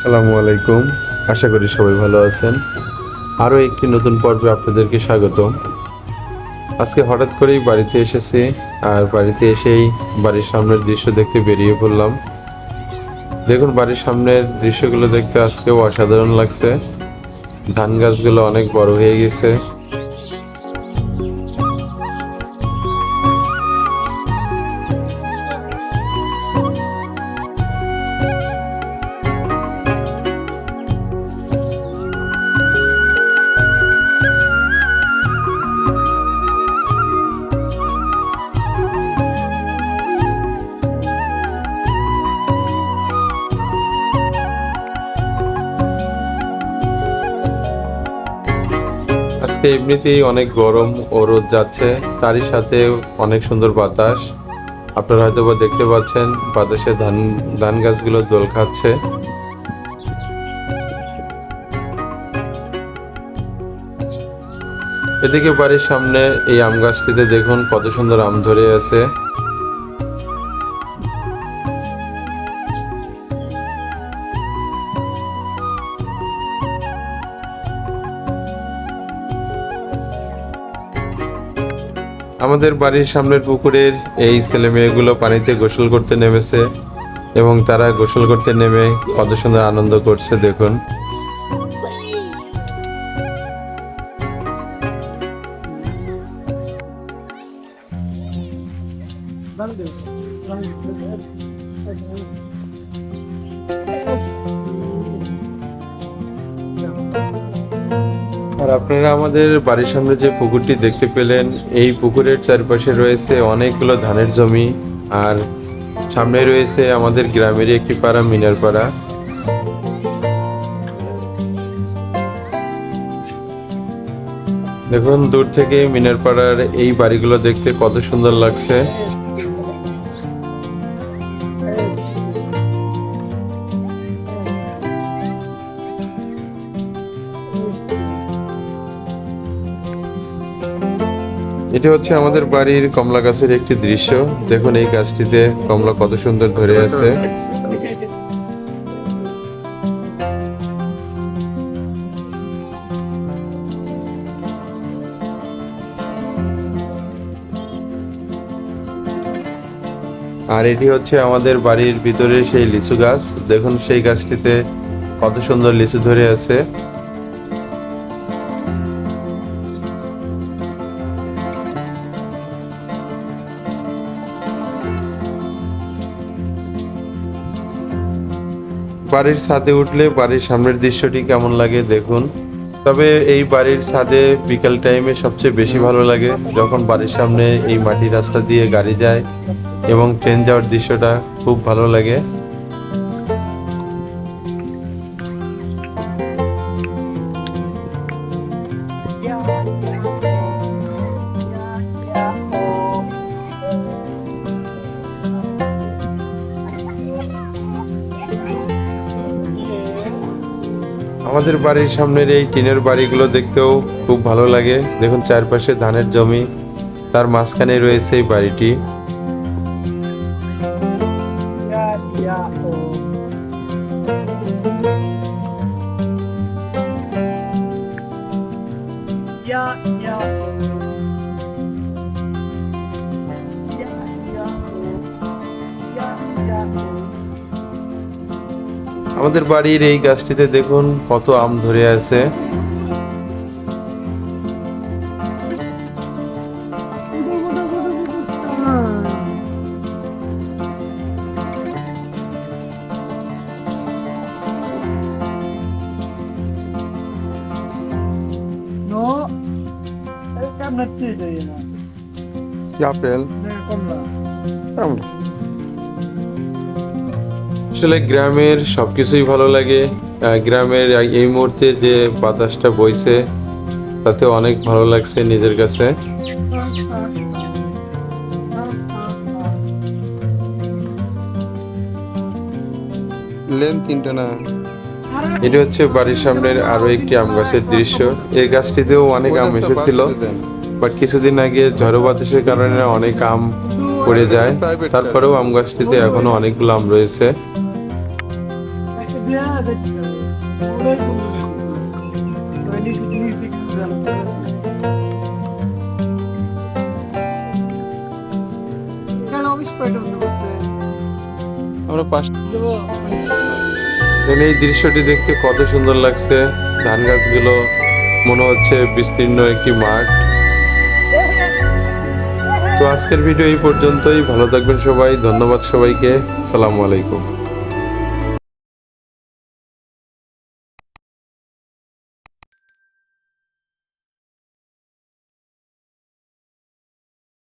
আসসালামু আলাইকুম। আশা করি সবাই ভালো আছেন। আরও একটি নতুন পর্বে আপনাদেরকে স্বাগত আজকে হঠাৎ করেই বাড়িতে এসেছি আর বাড়িতে এসেই বাড়ির সামনের দৃশ্য দেখতে বেরিয়ে পড়লাম। দেখুন, বাড়ির সামনের দৃশ্যগুলো দেখতে আজকেও অসাধারণ লাগছে। ধান গাছগুলো অনেক বড় হয়ে গেছে। আজকে এমনিতেই অনেক গরম ও রোদ যাচ্ছে। তারই সাথে অনেক সুন্দর বাতাস। আপনারা হয়তো বা দেখতে পাচ্ছেন বাতাসে ধান ধান গাছগুলো দোল খাচ্ছে। এদিকে বাড়ির সামনে এই আম গাছটিতে দেখুন কত সুন্দর আম ধরে আছে। আমাদের বাড়ির সামনের পুকুরের এই ছেলে মেয়েগুলো পানিতে গোসল করতে নেমেছে এবং তারা গোসল করতে নেমে কত সুন্দর আনন্দ করছে, দেখুন। আর আপনারা আমাদের বাড়ির সামনে যে পুকুরটি দেখতে পেলেন, এই পুকুরের চারপাশে রয়েছে অনেকগুলো ধানের জমি আর সামনে রয়েছে আমাদের গ্রামেরই একটি পাড়া, মিনার পাড়া। দেখুন, দূর থেকে মিনার পাড়ার এই বাড়িগুলো দেখতে কত সুন্দর লাগছে। এটি হচ্ছে আমাদের বাড়ির কমলা গাছের একটি দৃশ্য। দেখুন এই গাছটিতে কমলা কত সুন্দর ধরে আছে। আর এটি হচ্ছে আমাদের বাড়ির ভিতরে সেই লিচু গাছ। দেখুন সেই গাছটিতে কত সুন্দর লিচু ধরে আছে। বাড়ির ছাদে উঠলে বাড়ির সামনের দৃশ্যটি কেমন লাগে দেখুন। তবে এই বাড়ির ছাদে বিকাল টাইমে সবচেয়ে বেশি ভালো লাগে যখন বাড়ির সামনে এই মাটির রাস্তা দিয়ে গাড়ি যায় এবং ট্রেন যাওয়ার দৃশ্যটা খুব ভালো লাগে। আমাদের বাড়ির সামনের এই টিনের বাড়িগুলো দেখতেও খুব ভালো লাগে। দেখুন, চারপাশে ধানের জমি, তার মাঝখানে রয়েছে এই বাড়িটি। আমাদের বাড়ির এই গাছটিতে দেখুন কত আম ধরে আছে. আপেল? Kung আসলে গ্রামের সবকিছুই ভালো লাগে। গ্রামের এই মুহূর্তে যে বাতাসটা বইছে তাতে অনেক ভালো লাগছে নিজের কাছে। লেন তিনটা না? এটি হচ্ছে বাড়ির সামনের আরও একটি আম গাছের দৃশ্য। এই গাছটিতেও অনেক আম এসেছিল বাট কিছুদিন আগে ঝড়ো বাতাসের কারণে অনেক আম পড়ে যায়। তারপরেও আম গাছটিতে এখনও অনেকগুলো আম রয়েছে। আমরা পাশ এই দৃশ্যটি দেখতে কত সুন্দর লাগছে। ধান গাছগুলো মনে হচ্ছে বিস্তীর্ণ একটি মাঠ। তো আজকের ভিডিও এই পর্যন্তই। ভালো থাকবেন সবাই। ধন্যবাদ সবাইকে। আসসালামু আলাইকুম।